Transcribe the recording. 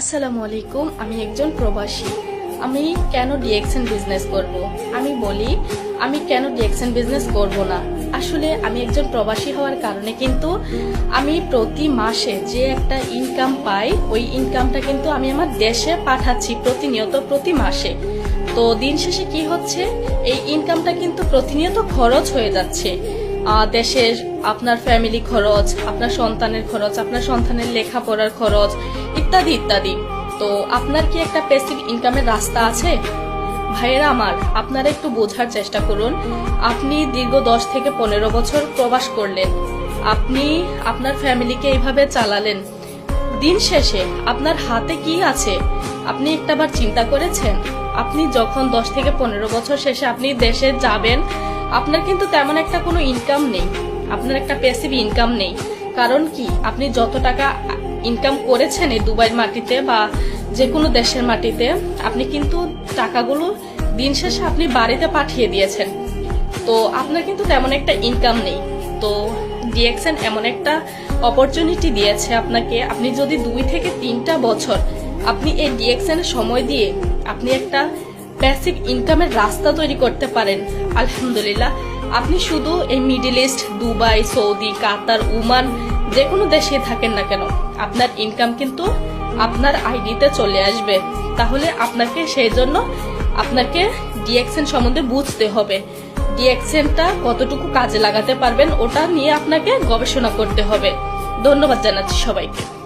আসসালামু আলাইকুম, আমি একজন প্রবাসী। আমি কেন ডিএক্সএন বিজনেস করব? আমি বলি, আমি কেন ডিএক্সএন বিজনেস করব না? আসলে আমি একজন প্রবাসী হওয়ার কারণে কিন্তু আমি প্রতি মাসে যে একটা ইনকাম পাই, ওই ইনকামটা কিন্তু আমি আমার দেশে পাঠাচ্ছি প্রতিনিয়ত, প্রতি মাসে। তো দিন শেষে কি হচ্ছে? এই ইনকামটা কিন্তু প্রতিনিয়ত খরচ হয়ে যাচ্ছে। দেশের আপনার ফ্যামিলি খরচ, আপনার সন্তানের খরচ, আপনার সন্তানের লেখাপড়ার খরচ ইত্যাদি ইত্যাদি। তো আপনার কি একটা প্যাসিভ ইনকামের রাস্তা আছে? ভাইয়েরা আমার, আপনারা একটু বোঝার চেষ্টা করুন। আপনি দীর্ঘ দশ থেকে পনেরো বছর প্রবাস করলেন। আপনি আপনার ফ্যামিলিকে এইভাবে চালালেন। দিন শেষে আপনার হাতে কি আছে? আপনি একটাবার চিন্তা করেছেন? আপনি যখন দশ থেকে পনেরো বছর শেষে আপনি দেশে যাবেন, আপনার কিন্তু তেমন একটা কোনো ইনকাম নেই। আপনার একটা প্যাসিভ ইনকাম নেই। কারণ কি? আপনি যত টাকা ইনকাম করেছেন এই দুবাইয়ের মাটিতে বা যে কোনো দেশের মাটিতে, আপনি কিন্তু টাকাগুলো দিন শেষে আপনি বাড়িতে পাঠিয়ে দিয়েছেন। তো আপনার কিন্তু তেমন একটা ইনকাম নেই। তো ডিএক্সএন এমন একটা অপরচুনিটি দিয়েছে আপনাকে। আপনি যদি দুই থেকে তিনটা বছর আপনি এই ডিএক্সএন সময় দিয়ে আপনি একটা প্যাসিভ ইনকামের রাস্তা তৈরি করতে পারেন, আলহামদুলিল্লাহ। আপনি শুধু এই middle east Dubai, Saudi, Qatar Oman যে কোনো দেশে থাকেন না কেন। আপনার ইনকাম কিন্তু আপনার আইডিতে চলে আসবে। তাহলে আপনাকে সেই জন্য আপনাকে ডিএক্সেন সম্বন্ধে বুঝতে হবে। ডিএক্সেনটা কতটুকু কাজে লাগাতে পারবেন ওটা নিয়ে আপনাকে গবেষণা করতে হবে। ধন্যবাদ জানাচ্ছি সবাইকে।